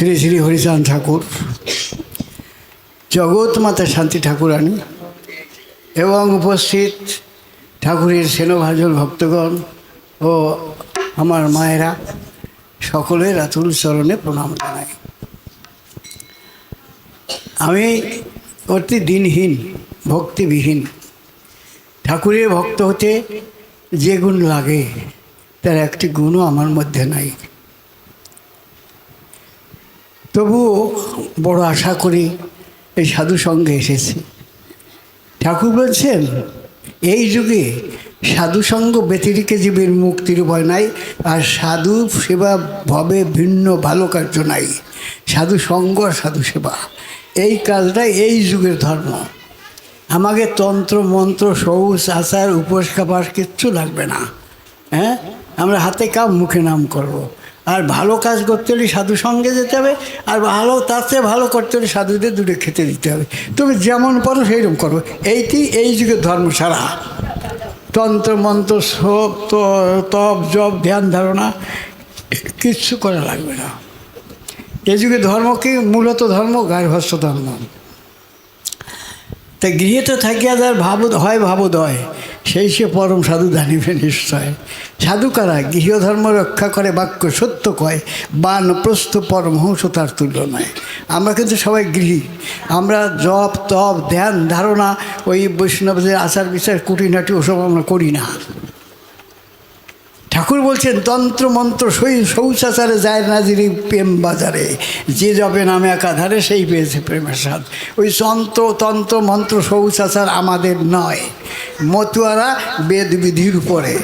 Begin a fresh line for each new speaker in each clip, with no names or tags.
শ্রী শ্রী হরিচাঁদ ঠাকুর, জগৎ মাতা শান্তি ঠাকুরানী এবং উপস্থিত ঠাকুরের সেনভাজন ভক্তগণ ও আমার মায়েরা, সকলের আতুল চরণে প্রণাম জানাই। আমি অতি দিনহীন, ভক্তিবিহীন, ঠাকুরের ভক্ত হতে যে গুণ লাগে, তার একটি গুণও আমার মধ্যে নাই। তবুও বড় আশা করি এই সাধু সঙ্গে এসেছি। ঠাকুর বলছেন, এই যুগে সাধু সঙ্গ ব্যতিরিকে জীবের মুক্তির উপায় নাই, আর সাধু সেবা ভবে ভিন্ন ভালো কার্য নাই। সাধু সঙ্গ আর সাধু সেবা, এই কাজটাই এই যুগের ধর্ম। আমাকে তন্ত্র, মন্ত্র সৌস আচার, উপোস কিচ্ছু লাগবে না। হ্যাঁ? আমরা হাতে কাম মুখে নাম করব। আর ভালো কাজ করতে হলে সাধু সঙ্গে যেতে হবে, আর ভালো, তার চেয়ে ভালো করতে হলে সাধুদের দূরে খেতে দিতে হবে। তুমি যেমন পারো সেইরকম করো। এইটি, এই যুগের ধর্ম সারা তন্ত্র, মন্ত্র ত- তপ, জপ, ধ্যান, ধারণা, কিচ্ছু করা লাগবে না। এই যুগে ধর্ম কি? মূলত ধর্ম গার্হস্থ ধর্ম। তা গৃহেতে থাকিয়া যার ভাব, হয় ভাবোদয়। সেই সে পরম সাধু জানিবে নিশ্চয়। সাধু কারা? গৃহধর্ম রক্ষা করে বাক্য সত্য কয়, বান প্রস্থ পরমহংস তার তুলনায়। আমরা কিন্তু সবাই গৃহী। আমরা জপ, তপ, ধ্যান, ধারণা, ওই বৈষ্ণবদের আচার বিচার কুটিনাটি ওসব আমরা করি না। ঠাকুর বলছেন, তন্ত্র মন্ত্র সই শৌচাচারে যায় না যিনি প্রেম বাজারে। যে যাবে নামে একাধারে সেই পেয়েছে প্রেমের স্বাদ। ওই তন্ত্র তন্ত্র, মন্ত্র, শৌচাচার আমাদের নয়। মতুয়ারা বেদবিধির উপরে।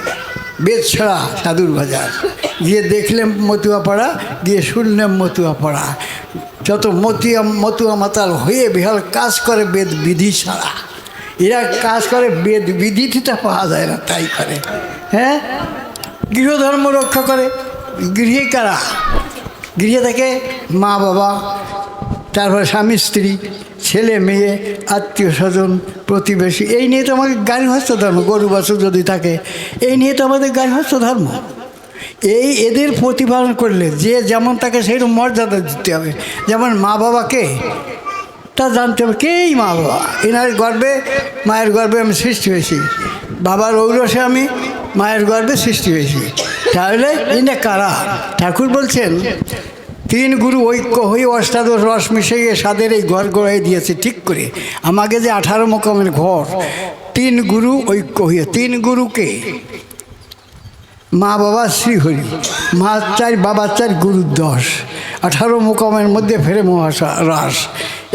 বেদ ছাড়া সাধুর বাজার। গিয়ে দেখলেন মতুয়া পাড়া, গিয়ে শুনলেন মতুয়া পাড়া। যত মতুয়া মতুয়া মাতাল হয়ে বিহাল কাজ করে বেদ বিধি ছাড়া। এরা কাজ করে বেদ বিধিটা পাওয়া যায় না, তাই করে। হ্যাঁ? গৃহধর্ম রক্ষা করে। গৃহে কারা? গৃহে থাকে মা, বাবা, তারপরে স্বামী, স্ত্রী, ছেলে, মেয়ে, আত্মীয় স্বজন, প্রতিবেশী। এই নিয়ে তো আমাদের গার্হস্থ ধর্ম, গরু, বাছুর যদি থাকে, এই নিয়ে তো আমাদের গার্হস্থ ধর্ম। এই এদের প্রতিপালন করলে যে যেমন তাকে সেইরকম মর্যাদা দিতে হবে। যেমন মা বাবাকে তা জানতে হবে কেই মা, বাবা? এনার গর্বে, মায়ের গর্বে আমি সৃষ্টি হয়েছি। বাবার ঔরসে আমি মায়ের গর্বে সৃষ্টি হয়েছি। তাহলে ইনে কারা? ঠাকুর বলছেন, তিন গুরু ঐক্য হয়ে অষ্টাদশ রস মিশিয়ে সাদের এই ঘর গড়াই দিয়েছে ঠিক করে। আমাকে যে আঠারো মোকামের ঘর, তিন গুরু ঐক্য হয়ে, তিন গুরুকে মা বাবা শ্রীহরি, মা চার, বাবা চার গুরু দশ, আঠারো মোকামের মধ্যে ফেরে মহাশা রাস।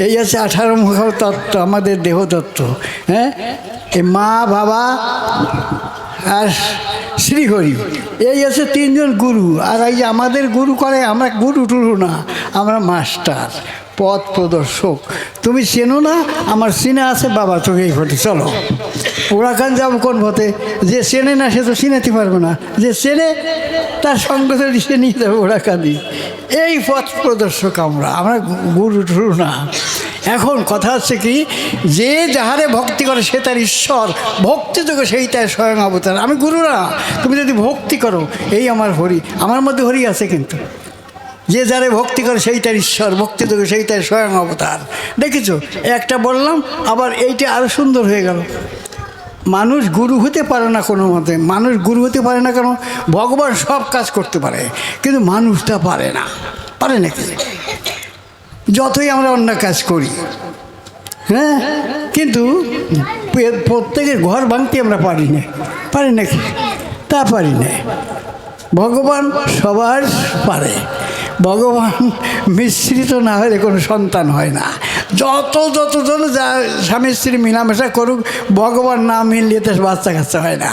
এই আছে আঠারো মুখ তত্ত্ব, আমাদের দেহতত্ত্ব হ্যাঁ? এই মা, বাবা আর শ্রীহরি এই আছে তিনজন গুরু। আর এই যে আমাদের গুরু করে, আমরা গুরু টুরু না, আমরা মাস্টার, পথ প্রদর্শক। তুমি চেনো না, আমার চিনে আছে, বাবা তোকে এই পথে চলো। ওরাখান যাব কোন পথে? যে চেনে না, সে তো চিনাতে পারবে না। যে চেনে, তার সঙ্গে তো সে নিয়ে যাবে ওরাখানি এই পথ প্রদর্শক আমরা আমরা গুরু টুরু না। এখন কথা হচ্ছে কি, যে যাহারে ভক্তি করে সে তার ঈশ্বর, ভক্তি তোকে সেই তার স্বয়ং অবতার। আমি গুরু না তুমি যদি ভক্তি করো, এই আমার হরি। আমার মধ্যে হরি আছে কিন্তু। যে যারে ভক্তি করে সেই তার ঈশ্বর, ভক্তি তোকে সেই তার স্বয়ং অবতার। দেখেছ? একটা বললাম, আবার এইটা আরও সুন্দর হয়ে গেল। মানুষ গুরু হতে পারে না কোনো মতে। মানুষ গুরু হতে পারে না কেন? ভগবান সব কাজ করতে পারে, কিন্তু মানুষটা পারে না। পারে না নাকি যতই আমরা অন্য কাজ করি। হ্যাঁ? কিন্তু প্রত্যেকের ঘর ভাঙতে আমরা পারি না। পারি নাকি তা পারি না। ভগবান সবার পারে। ভগবান মিশ্রিত না হলে কোনো সন্তান হয় না। যত যতজন যা স্বামী স্ত্রী মিলামেশা করুক, ভগবান না মিলিয়ে তো বাচ্চা কাচ্চা হয় না।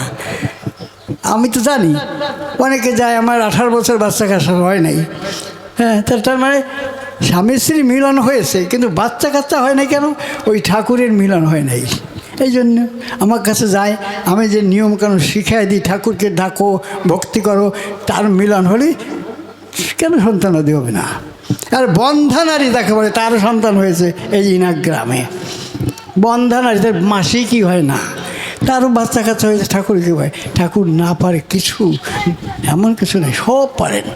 আমি তো জানি, অনেকে যায়, আমার আঠারো বছর বাচ্চা কাচ্চা হয় নাই। হ্যাঁ তার মানে স্বামী স্ত্রী মিলন হয়েছে, কিন্তু বাচ্চা কাচ্চা হয় না কেন? ওই ঠাকুরের মিলন হয় নাই। এই জন্য আমার কাছে যায়, আমি যে নিয়ম কানুন শিখাই দিই, ঠাকুরকে ডাকো, ভক্তি করো, তার মিলন হলে কেন সন্তান আদি হবে না? আর বন্ধা নারী তাকে বলে তারও সন্তান হয়েছে এই ইনা গ্রামে। বন্ধা নারী তার মাসিকই হয় না? তারও বাচ্চা কাচ্চা হয়েছে ঠাকুর কি হয় ঠাকুর না পারে কিছু, এমন কিছু নেই, সব পারেন।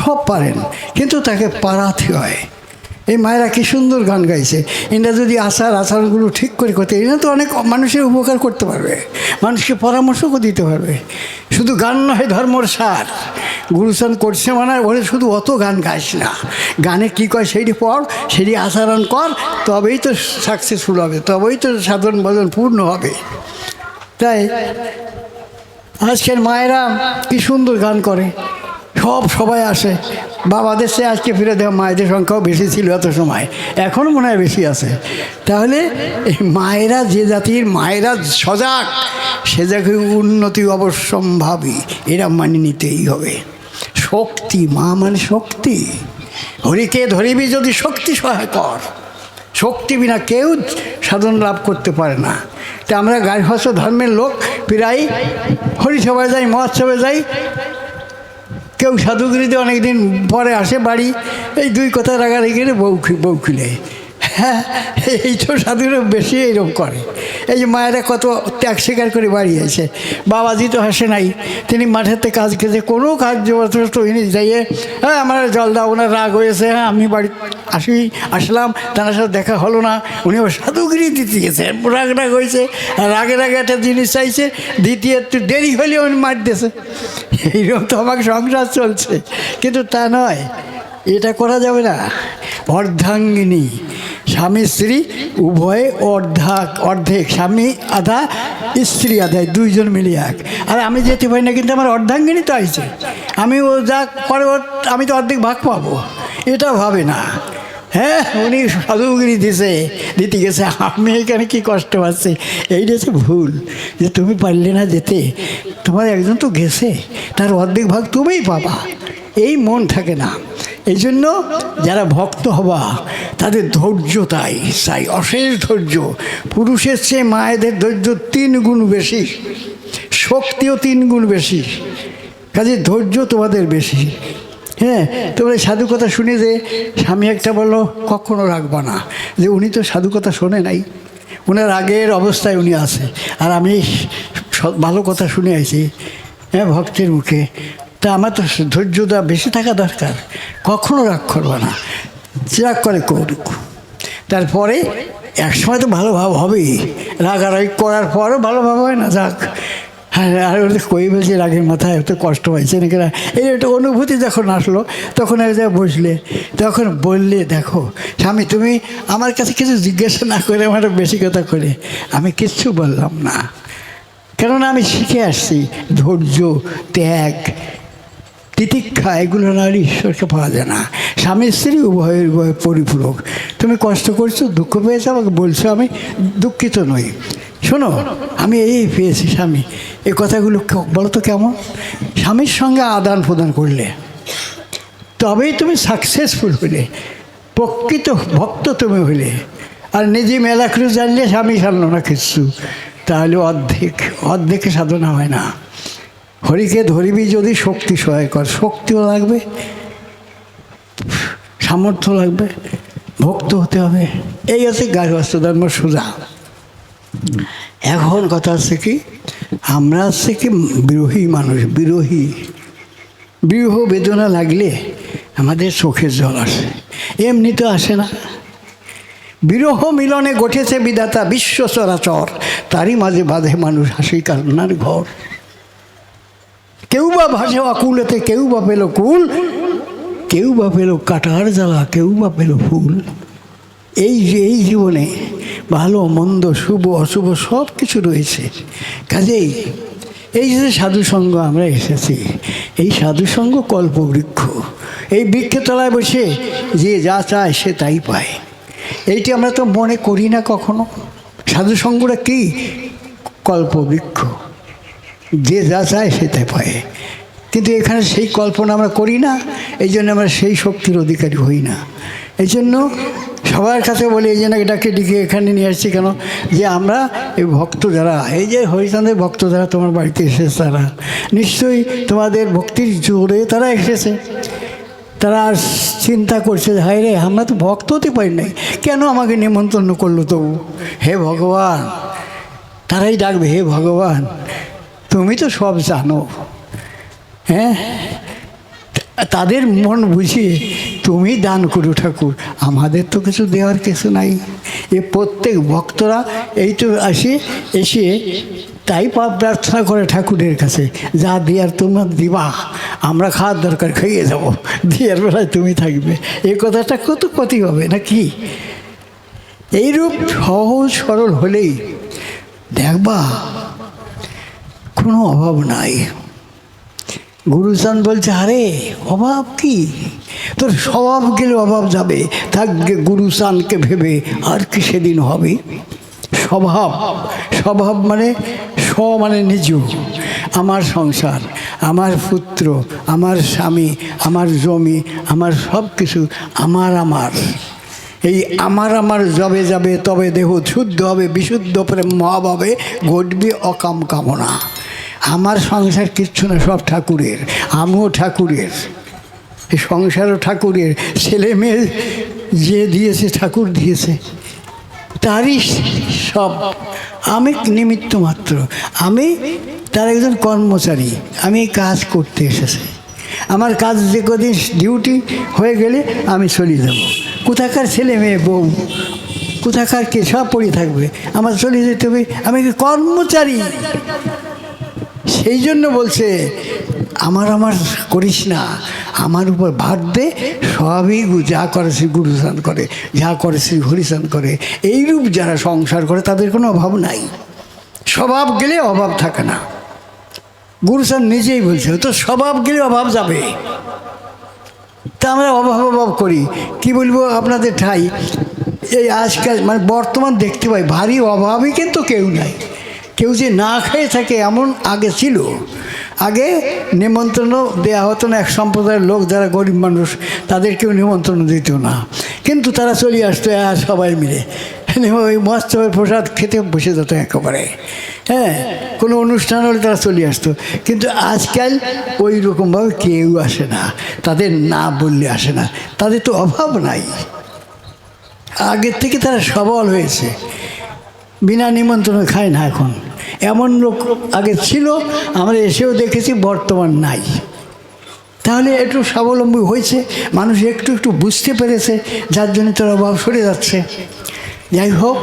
সব পারেন, কিন্তু তাকে পারাতে হয়। এই মায়েরা কি সুন্দর গান গাইছে। এরা যদি আচার আচরণগুলো ঠিক করে করতে, এরা তো অনেক মানুষের উপকার করতে পারবে। মানুষকে পরামর্শও দিতে পারবে। শুধু গান নয়, ধর্মর সার। গুরুচরণ করছে মানে ওরে শুধু অত গান গাইস না। গানে কী কয় সেইটি পড় সেটি আচরণ কর, তবেই তো সাকসেসফুল হবে, তবেই তো সাধন ভজন পূর্ণ হবে। তাই আজকের মায়েরা কি সুন্দর গান করে। সব সবাই আসে। বাবাদের সে আজকে ফিরে দেওয়া মায়েদের সংখ্যাও বেশি ছিল এত সময়। এখনও মনে হয় বেশি আছে। তাহলে এই মায়েরা যে জাতির, মায়েরা সজাগ, সে জায়গায় উন্নতি অবশ্যম্ভাবী, এরা মানে নিতেই হবে। শক্তি, মা মানে শক্তি। হরিকে ধরিবি যদি শক্তি সহায় কর। শক্তি বিনা কেউ সাধন লাভ করতে পারে না। তা আমরা গার্হস্থ ধর্মের লোক, প্রায় হরিসভায় যাই মহোৎসবে যাই কেউ সাধুগিরিতে অনেকদিন পরে আসে বাড়ি এই দুই কথা রাগারাগি করে বউ বউ খুলে। হ্যাঁ এই তো সাধুরা বেশি এইরকম করে। এই যে মায়েরা কত ত্যাগ স্বীকার করে বাড়ি আছে বাবাজি তো হাসে নাই। তিনি মাঠেতে কাজ খেতে কোনো কাজ জবরদস্ত উনি যাইয়ে হ্যাঁ আমার জল দাও ওনার রাগ হয়েছে। হ্যাঁ আমি বাড়ি আসি, আসলাম। তার সাথে দেখা হলো না। উনি সাধুগিরি দিতে গেছে রাগ রাগ হয়েছে। রাগে রাগে একটা জিনিস চাইছে। দ্বিতীয় একটু দেরি হলে উনি মার দিয়েছে। এইরকম তো আমাকে সংসার চলছে। কিন্তু তা নয়। এটা করা যাবে না। অর্ধাঙ্গিনী। স্বামী, স্ত্রী, উভয়ে অর্ধাক, অর্ধেক, স্বামী, আধা, স্ত্রী আধায় দুইজন মিলে এক। আর আমি যেতে পারি না, কিন্তু আমার অর্ধাঙ্গিনী তো আইছে। আমি ও যা ওর, আমি তো অর্ধেক ভাগ পাবো। এটা ভাবে না। হ্যাঁ উনি সাধুগিরি দিছে, দিতে গেছে। আমি এখানে কি কষ্ট পাচ্ছি? এইটা হচ্ছে ভুল, যে তুমি পারলে না যেতে, তোমার একজন তো গেছে, তার অর্ধেক ভাগ তুমিই পাবা। এই মন থাকে না। এই জন্য যারা ভক্ত হবা, তাদের ধৈর্য তাই চাই অশেষ ধৈর্য। পুরুষের চেয়ে মায়েদের ধৈর্য তিন গুণ বেশি, শক্তিও তিন গুণ বেশি। কাজে ধৈর্য তোমাদের বেশি। হ্যাঁ তোমরা সাধু কথা শুনে যে স্বামী একটা বলল, কখনো রাখবা না। যে উনি তো সাধু কথা শোনে নাই। ওনার আগের অবস্থায় উনি আছে। আর আমি ভালো কথা শুনে আইছি। হ্যাঁ ভক্তের মুখে। তা আমার তো ধৈর্যটা বেশি থাকা দরকার। কখনো রাগ করব না। রাগ করে করুক। তারপরে একসময় তো ভালো ভাব হবেই। রাগারাগি করার পরও ভালো ভাব হয় না, যাক। হ্যাঁ আর ওদের কই বলছে রাগের মাথায়, এত কষ্ট হয়েছে নাকি এই একটা অনুভূতি যখন আসলো, তখন এক জায়গায় বসলে, তখন বললে, দেখো, স্বামী, তুমি আমার কাছে কিছু জিজ্ঞাসা না করে আমার বেশি কথা করে। আমি কিচ্ছু বললাম না। কেননা আমি শিখে আসছি, ধৈর্য, ত্যাগ তিতিক্ষা, এগুলো না হলে ঈশ্বরকে পাওয়া যায় না। স্বামী স্ত্রী উভয়ের উভয় পরিপূরক। তুমি কষ্ট করছ, দুঃখ পেয়েছ, আমাকে বলছো আমি দুঃখিত নই। শোনো, আমি এই পেয়েছি স্বামী। এই কথাগুলো বলো তো কেমন? স্বামীর সঙ্গে আদান প্রদান করলে, তবেই তুমি সাকসেসফুল হলে, প্রকৃত ভক্ত তুমি হলে। আর নিজে মেলা করে জানলে স্বামী জানলো না কিছু তাহলে অর্ধেক অর্ধেকে সাধনা হয় না। হরিকে ধরিবি যদি শক্তি সহায় কর শক্তিও লাগবে, সামর্থ্য লাগবে, ভক্ত হতে হবে। এই হচ্ছে গার্হস্থ ধর্ম সোজা। এখন কথা হচ্ছে কি, আমরা হচ্ছে কি বিরোহী মানুষ, বিরোহী। বিরহ বেদনা লাগলে আমাদের চোখের জল আসে। এমনি তো আসে না। বিরহ মিলনে গঠেছে বিধাতা বিশ্ব চরাচর, তারই মাঝে বাঁধে মানুষ হাসি কান্নার ঘর। কেউ বা ভাসে অকুলেতে, কেউ বা পেল কুল, কেউ বা পেল কাটার জ্বালা, কেউ বা পেল ফুল। এই যে, এই জীবনে ভালো, মন্দ, শুভ, অশুভ সব কিছু রয়েছে। কাজেই এই যে সাধু সঙ্গ আমরা এসেছি, এই সাধু সঙ্গ কল্পবৃক্ষ, এই বৃক্ষের তলায় বসে যে যা চায় সে তাই পায়। এইটি আমরা তো মনে করি না কখনো। সাধু সঙ্গটা কি? কল্পবৃক্ষ। যে যা চায় সে তাই পায়। কিন্তু এখানে সেই কল্পনা আমরা করি না এই জন্য আমরা সেই শক্তির অধিকারী হই না। এই জন্য সবার কাছে বলি, এই জন্য এটাকে ডেকে এখানে নিয়ে আসছি কেন? যে আমরা এই ভক্ত যারা, এই যে হরিচাঁদের ভক্ত যারা তোমার বাড়িতে এসেছে তারা, নিশ্চয়ই তোমাদের ভক্তির জোরে তারা এসেছে। তারা আর চিন্তা করছে হায় রে আমরা তো ভক্ত হতে পারি নাই। কেন আমাকে নিমন্ত্রণ করল তবু? হে ভগবান, তারাই ডাকবে, হে ভগবান। তুমি তো সব জানো হ্যাঁ? তাদের মন বুঝিয়ে তুমি দান করো ঠাকুর, আমাদের তো কিছু দেওয়ার কিছু নাই। এ প্রত্যেক ভক্তরা এই তো আসে, এসে তাই পা- প্রার্থনা করে ঠাকুরের কাছে, যা দেওয়ার তোমার দিবা, আমরা খাওয়ার দরকার খাইয়ে যাব দেওয়ার বেলায় তুমি থাকবে। এই কথাটা কত ক্ষতি হবে না কি এইরূপ সহজ সরল হলেই দেখবা কোনো অভাব নাই। গুরুচান বলছে, আরে, অভাব কি? তোর স্বভাব গেলে অভাব যাবে। থাকবে গুরুচানকে ভেবে আর কি সেদিন হবে? স্বভাব স্বভাব মানে স্ব মানে নিজ, আমার সংসার, আমার পুত্র, আমার স্বামী, আমার জমি, আমার সব কিছু আমার আমার। এই আমার আমার জবে যাবে, তবে দেহ শুদ্ধ হবে, বিশুদ্ধ প্রেম মহাভাবে ঘটবে অকাম কামনা। আমার সংসার কিচ্ছু না, সব ঠাকুরের, আমিও ঠাকুরের। সংসারও ঠাকুরের, ছেলে মেয়ে যে দিয়েছে, ঠাকুর দিয়েছে, তারই সব। আমি নিমিত্ত মাত্র, আমি তার একজন কর্মচারী, আমি কাজ করতে এসেছি। আমার কাজ যে কদিন ডিউটি হয়ে গেলে আমি চলে যাব। কোথাকার ছেলে মেয়ে, বউ? কোথাকার কে? সব পড়ে থাকবে। আমার চলে যেতে হবে। আমি কর্মচারী? সেই জন্য বলছে, আমার আমার করিস না। আমার উপর ভার দে, সবই যা করে সে গুরুসান করে, যা করে সে হরিসান করে। এইরূপ যারা সংসার করে, তাদের কোনো অভাব নাই। স্বভাব গেলে অভাব থাকে না। গুরুসান নিজেই বলছে তো স্বভাব গেলে অভাব যাবে। তা আমরা অভাব অভাব করি। কি বলব আপনাদের ঠাই? এই আজকাল মানে বর্তমান দেখতে পাই, ভারী অভাবই কিন্তু কেউ নাই। কেউ যে না খেয়ে থাকে এমন আগে ছিল। আগে নিমন্ত্রণ দেওয়া হতো না, এক সম্প্রদায়ের লোক যারা গরিব মানুষ, তাদেরকেও নিমন্ত্রণ দিত না। কিন্তু তারা চলে আসতো সবাই মিলে। ওই মহোৎসবের প্রসাদ খেতে বসে যেত একেবারে। হ্যাঁ কোনো অনুষ্ঠান হলে তারা চলে আসতো। কিন্তু আজকাল ওই রকমভাবে কেউ আসে না। তাদের না বললে আসে না। তাদের তো অভাব নাই। আগের থেকে তারা সবল হয়েছে। বিনা নিমন্ত্রণে খায় না এখন। এমন লোক আগে ছিল, আমরা এসেও দেখেছি, বর্তমান নাই। তাহলে একটু স্বাবলম্বী হয়েছে, মানুষ একটু একটু বুঝতে পেরেছে, যার জন্য তোর অভাব সরে যাচ্ছে। যাই হোক